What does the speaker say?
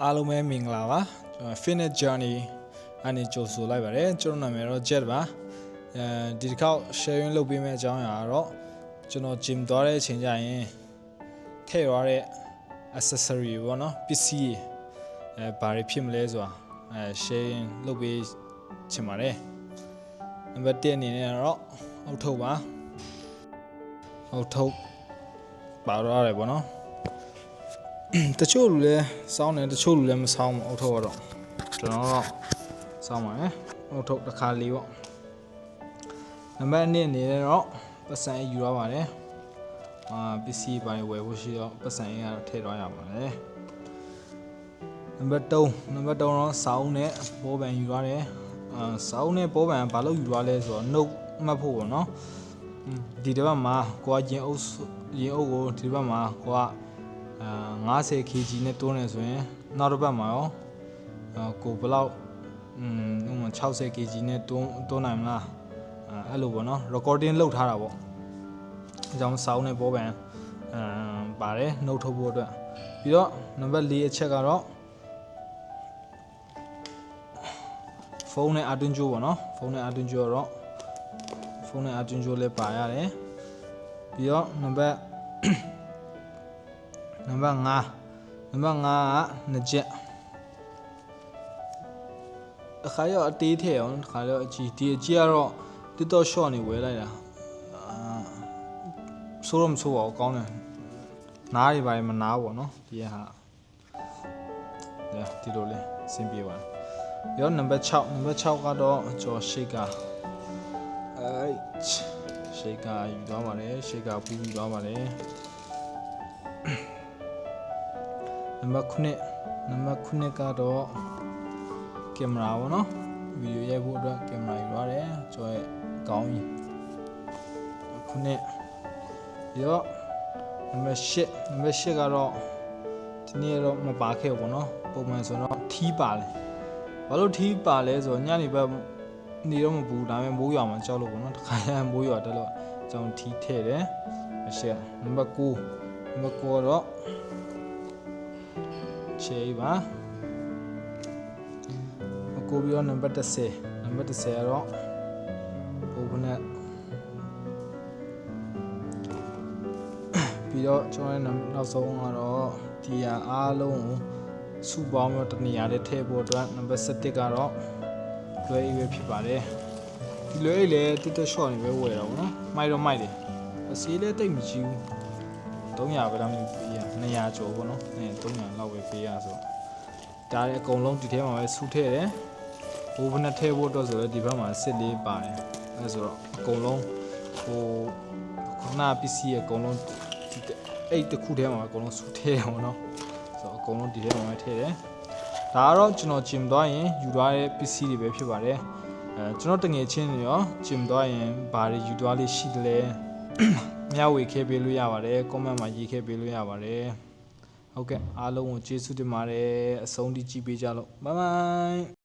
အားလုံးပဲမင်္ဂလာပါကျွန်တော် Fitness Journey အနေကြိုဆိုလိုက်ပါတယ်ကျွန်တော်နာမည်တော့ Jet ပါအဲဒီတစ်ခေါက် sharing လုပ်ပေးမယ့်အကြောင်းအရာကတော့ကျွန်တော် gym သွားတဲ့အချိန်ကျရင်ထည့်ရတဲ့ accessory ပေါ့နော်ပစ္စည်းအဲဘာတွေဖြစ်မလဲဆိုတာအဲ sharing လုပ်ပေးချင်ပါတယ်နံပါတ်1အနေနဲ့တော့အောက်ထုတ်ပါအောက်ထုတ်ပါတော့ရတယ်ပေါ့နော် တချို့လူလည်းစောင်းတယ်တချို့လူလည်းမစောင်းဘူးအုတ်ထုတ်ကတော့ကျွန်တော်တော့စောင်းပါမယ်အုတ်ထုတ်တစ်ခါလေးပေါ့နံပါတ်1အနေနဲ့တော့ပတ်စံယူရပါတယ်အာပစ္စည်းပိုင်းဝယ်ဖို့ရှိတော့ပတ်စံရတော့ထည့်သွားရပါတယ်နံပါတ်3နံပါတ်3တော့စောင်းနဲ့ဘောပန်ယူရတယ်အာစောင်းနဲ့ဘောပန်ဘာလို့ယူရလဲဆိုတော့နှုတ်မှတ်ဖို့ပေါ့နော်ဒီတစ်ပတ်မှာကိုကရင်အုပ်ရင်အုပ်ကိုဒီတစ်ပတ်မှာကိုက အာ90 kg နဲ့တွန်းနေဆိုရင်နောက်တစ်ပတ်မှာရောအာကိုဘယ်လောက်อืมဥပမာ60 kg နဲ့တွန်းတွန်းနိုင်မလားအဲအဲ့လိုပေါ့နော် recording လုပ်ထားတာပေါ့အကြောင်းစောင်းနေပေါ်ပန်အာပါတယ်နှုတ်ထုတ်ဖို့အတွက်ပြီးတော့နံပါတ်4အချက်ကတော့ဖုန်းနဲ့အတွင်းကျိုးပေါ့နော်ဖုန်းနဲ့အတွင်းကျိုးတော့ဖုန်းနဲ့အတွင်းကျိုးလည်းပါရတယ်ပြီးတော့နံပါတ် နံပါတ်5နံပါတ်5ကနှစ်ချက်အခါရောအတေးထည့်အောင်ခါရောအကြီးဒီအကြီးကတော့ TikTok short နေဝဲလိုက်တာအာဆိုးတော့မဆိုးပါဘူးကောင်းတယ်နားတွေပါမနားဘူးเนาะဒီဟာဒါဒီလိုလေးအဆင်ပြေပါတယ်ရောနံပါတ်6နံပါတ်6ကတော့ကျော်ရှိကအဲရှိကယူသွားပါတယ်ရှိကပူးယူသွားပါတ နံပါတ်9နံပါတ်9ကတော့ကင်မရာပေါ့နော်ဗီဒီယိုရိုက်ဖို့အတွက်ကင်မရာယူရတယ်ကျွန်တော်ရဲ့ကောင်းကြီး9ပြီးတော့နံပါတ်10နံပါတ်10ကတော့ဒီနေ့တော့မပါခဲ့ဘူးပေါ့နော်ပုံမှန်ဆိုတော့ထီးပါလေဘာလို့ထီးပါလဲဆိုတော့ညနေဘက်နေတော့မပူဒါပေမဲ့မိုးရွာမှာကြောက်လို့ပေါ့နော်တခါရမိုးရွာတက်လို့ကျွန်တော်ထီးထည့်တယ်မရှိနံပါတ်9နံပါတ်9တော့ ချေးပါအကိုပြီးတော့နံပါတ်30နံပါတ်30ကတော့ပုံဖနဲ့ပြီးတော့ကျွန်တော်ရဲ့နောက်ဆုံးကတော့ဒီဟာအားလုံးကိုစုပေါင်းပြီးတော့တနေရာလေးထည့်ဖို့အတွက်နံပါတ်7ကတော့လွယ်ရွယ်ဖြစ်ပါတယ်ဒီလွယ်လေးလည်းတစ်တက် short နေပဲဝယ်တာပေါ့နော်မိုက်တော့မိုက်တယ်အစီလေးတိတ်မကြည့်ဘူး 300ပဲတော့မပေးရ200ကျော်ပေါ့နော်အဲ300လောက်ပဲပေးရဆိုဒါလည်းအကုန်လုံးဒီထဲမှာပဲစုထည့်တယ်ဘိုးဘနဲ့ထည့်ဖို့အတွက်ဆိုတော့ဒီဘက်မှာစစ်လေးပါတယ်အဲဆိုတော့အကုန်လုံးဟိုခုနပစ္စည်းအကုန်လုံးဒီအဲ့တစ်ခုထဲမှာအကုန်လုံးစုထည့်တယ်ပေါ့နော်ဆိုတော့အကုန်လုံးဒီထဲမှာပဲထည့်တယ်ဒါကတော့ကျွန်တော်ဂျင်သွားရင်ယူသွားတဲ့ပစ္စည်းတွေပဲဖြစ်ပါတယ်အဲကျွန်တော်တငယ်ချင်းတွေရောဂျင်သွားရင်ဘာတွေယူသွားလေးရှိတယ်လဲ မျှဝေခဲ့ပေးလို့ရပါတယ် comment မှာရေးခဲ့ပေးလို့ရပါတယ်ဟုတ်ကဲ့အားလုံးကိုကျေးဇူးတင်ပါတယ်အဆုံးထိကြည့်ပေးကြလို့ bye bye